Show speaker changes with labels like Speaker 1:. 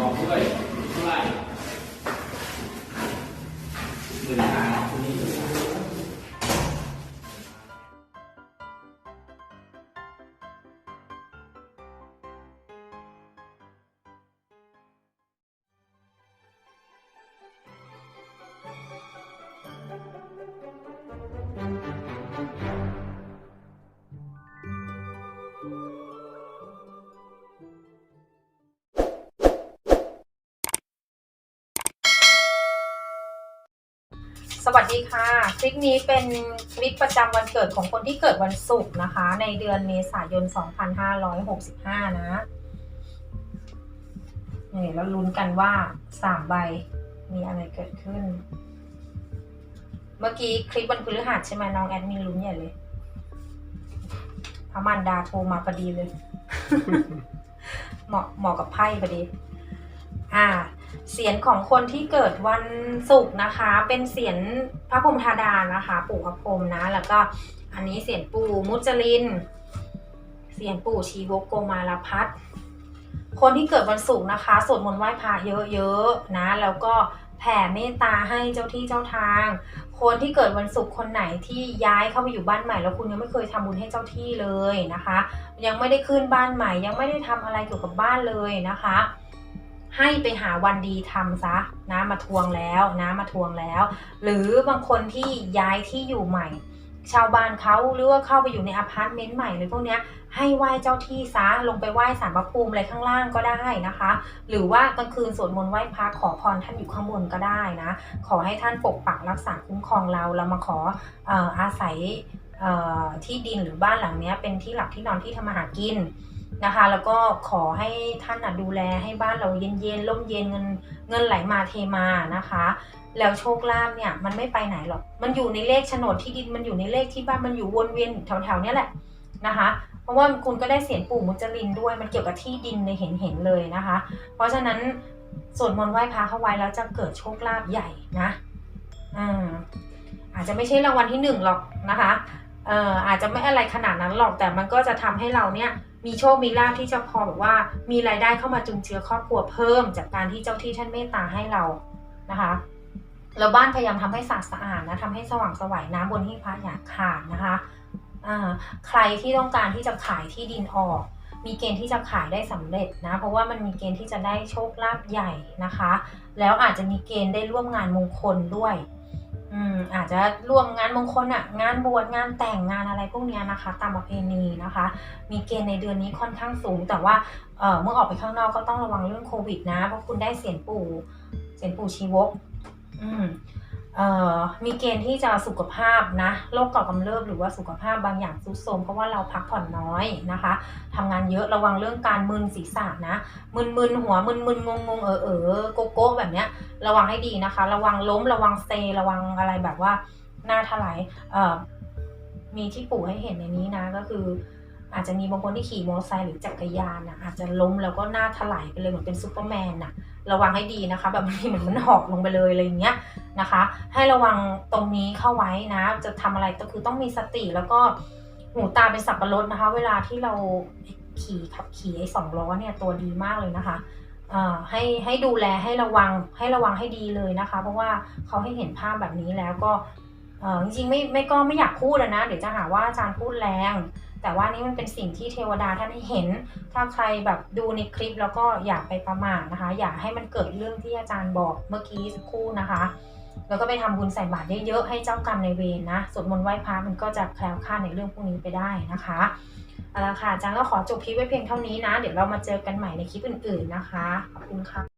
Speaker 1: บอกด้ว
Speaker 2: สวัสดีค่ะ คลิปนี้เป็นคลิปประจำวันเกิดของคนที่เกิดวันศุกร์นะคะ ในเดือนเมษายน 2565 นะนี่แล้วลุ้นกันว่าสามใบมีอะไรเกิดขึ้น เมื่อกี้คลิปวันพฤหัสใช่ไหมน้องแอดมินลุ้นใหญ่เลยพระมันดาโทรมาพอดีเลย เหมาะเหมาะกับไพ่พอดี อ่า เสียงของคนที่เกิดวันศุกร์นะคะ เป็นเสียงพระพรหมธาดานะคะ ปู่พระพรหมนะ แล้วก็อันนี้เสียงปู่มุจลิน เสียงปู่ชีวกโกมารพัฒคนที่เกิดวันศุกร์นะคะสวดมนต์ไหว้พระเยอะๆนะ แล้วก็แผ่เมตตาให้เจ้าที่เจ้าทาง คนที่เกิดวันศุกร์คนไหนที่ย้ายเข้าไปอยู่บ้านใหม่ แล้วคุณยังไม่เคยทำบุญให้เจ้าที่เลยนะคะ ยังไม่ได้ขึ้นบ้านใหม่ ยังไม่ได้ทำอะไรเกี่ยวกับบ้านเลยนะคะ ให้ไปหาวันดีทำซะนะมาทวงแล้วนะมาทวงแล้ว หรือบางคนที่ย้ายที่อยู่ใหม่ ชาวบ้านเขาหรือว่าเข้าไปอยู่ในอพาร์ตเมนต์ใหม่เลยพวกเนี้ยให้ไหว้เจ้าที่ซะลงไปไหว้สารพระภูมิอะไรข้างล่างก็ได้นะคะ หรือว่ากลางคืนสวดมนต์ไหว้พระขอพรท่านอยู่ข้างบนก็ได้นะ ขอให้ท่านปกปักรักษาคุ้มครองเราเรามาขอออาศัยที่ดินหรือบ้านหลังนี้เป็นที่หลักที่นอนที่ทำมาหากิน นะคะ แล้วก็ขอให้ท่านดูแลให้บ้านเราเย็นๆร่มเย็นเงินเงินไหลมาเทมานะคะ แล้วโชคลาภเนี่ยมันไม่ไปไหนหรอก มันอยู่ในเลขโฉนดที่ดินมันอยู่ในเลขที่บ้านมันอยู่วนเวียนแถวๆเนี้ยแหละนะคะ เพราะว่าคุณก็ได้เสียงปู่มุจลินด้วยมันเกี่ยวกับที่ดินในเห็นเห็นๆเลยนะคะ เพราะฉะนั้นสวดมนต์ไหว้พระเข้าไว้แล้วจะเกิดโชคลาภใหญ่นะอ่าอาจจะไม่ใช่รางวัลที่หนึ่งหรอกนะคะ เอ่ออาจจะไม่อะไรขนาดนั้นหรอกแต่มันก็จะทำให้เราเนี่ยมีโชคมีลาภที่จะพอแบบว่ามีรายได้เข้ามาจุนเจือครอบครัวเพิ่ม จากการที่เจ้าที่ท่านเมตตาให้เรานะคะแล้วบ้านพยายามทำให้สะอาดสะอาดนะทำให้สว่างสวัยน้ำบนที่พระอย่าขาดนะคะใครที่ต้องการที่จะขายที่ดินออก มีเกณฑ์ที่จะขายได้สำเร็จนะ เพราะว่ามันมีเกณฑ์ที่จะได้โชคลาภใหญ่นะคะ แล้วอาจจะมีเกณฑ์ได้ร่วมงานมงคลด้วย อืมอาจจะร่วมงานมงคลอะงานบวชงานแต่งงานอะไรพวกเนี้ยนะคะ ตามประเพณีนะคะ มีเกณฑ์ในเดือนนี้ค่อนข้างสูง แต่ว่าเอ่อเมื่อออกไปข้างนอกก็ต้องระวังเรื่องโควิดนะ เพราะคุณได้เสียนปู่เสียนปู่ชีวก อืม มีเกณฑ์ที่จะสุขภาพนะโรคก่อกำเริบหรือว่าสุขภาพบางอย่างทรุดโทรมเพราะว่าเราพักผ่อนน้อยนะคะทำงานเยอะระวังเรื่องการมึนศีรษะนะมึนๆหัวมึนๆงงๆเออเออโกโก้แบบเนี้ยระวังให้ดีนะคะ ระวังล้มระวังเซระวังอะไรแบบว่าหน้าถลายมีที่ปู่ให้เห็นในนี้นะก็คืออาจจะมีบางคนที่ขี่มอเตอร์ไซค์หรือจักรยานนะอาจจะล้มแล้วก็หน้าถลายไปเลยเหมือนเป็นซูเปอร์แมนนะ ระวังให้ดีนะคะ แบบบางทีเหมือนมันหอกลงไปเลยอะไรอย่างเงี้ยนะคะ ให้ระวังตรงนี้เข้าไว้นะ จะทำอะไรก็คือต้องมีสติแล้วก็หูตาเป็นสับปะรดนะคะ เวลาที่เราขี่ขับขี่ไอ้สองล้อเนี่ยตัวดีมากเลยนะคะเอ่อให้ให้ดูแลให้ระวังให้ระวังให้ดีเลยนะคะ เพราะว่าเขาให้เห็นภาพแบบนี้แล้วก็เออจริงๆไม่ไม่ก็ไม่อยากพูดนะ เดี๋ยวจะหาว่าอาจารย์พูดแรง แต่ว่านี่มันเป็นสิ่งที่เทวดาท่านให้เห็น ถ้าใครแบบดูในคลิปแล้วก็อย่าไปประมาทนะคะ อย่าให้มันเกิดเรื่องที่อาจารย์บอกเมื่อกี้สักครู่นะคะ แล้วก็ไปทำบุญใส่บาตรเยอะๆให้เจ้ากรรมในเวรนะสวดมนต์ไหว้พระมันก็จะแคล้วคลาดในเรื่องพวกนี้ไปได้นะคะเอาละค่ะอาจารย์ก็ขอจบคลิปไว้เพียงเท่านี้นะ เดี๋ยวเรามาเจอกันใหม่ในคลิปอื่น ๆนะคะ ขอบคุณค่ะ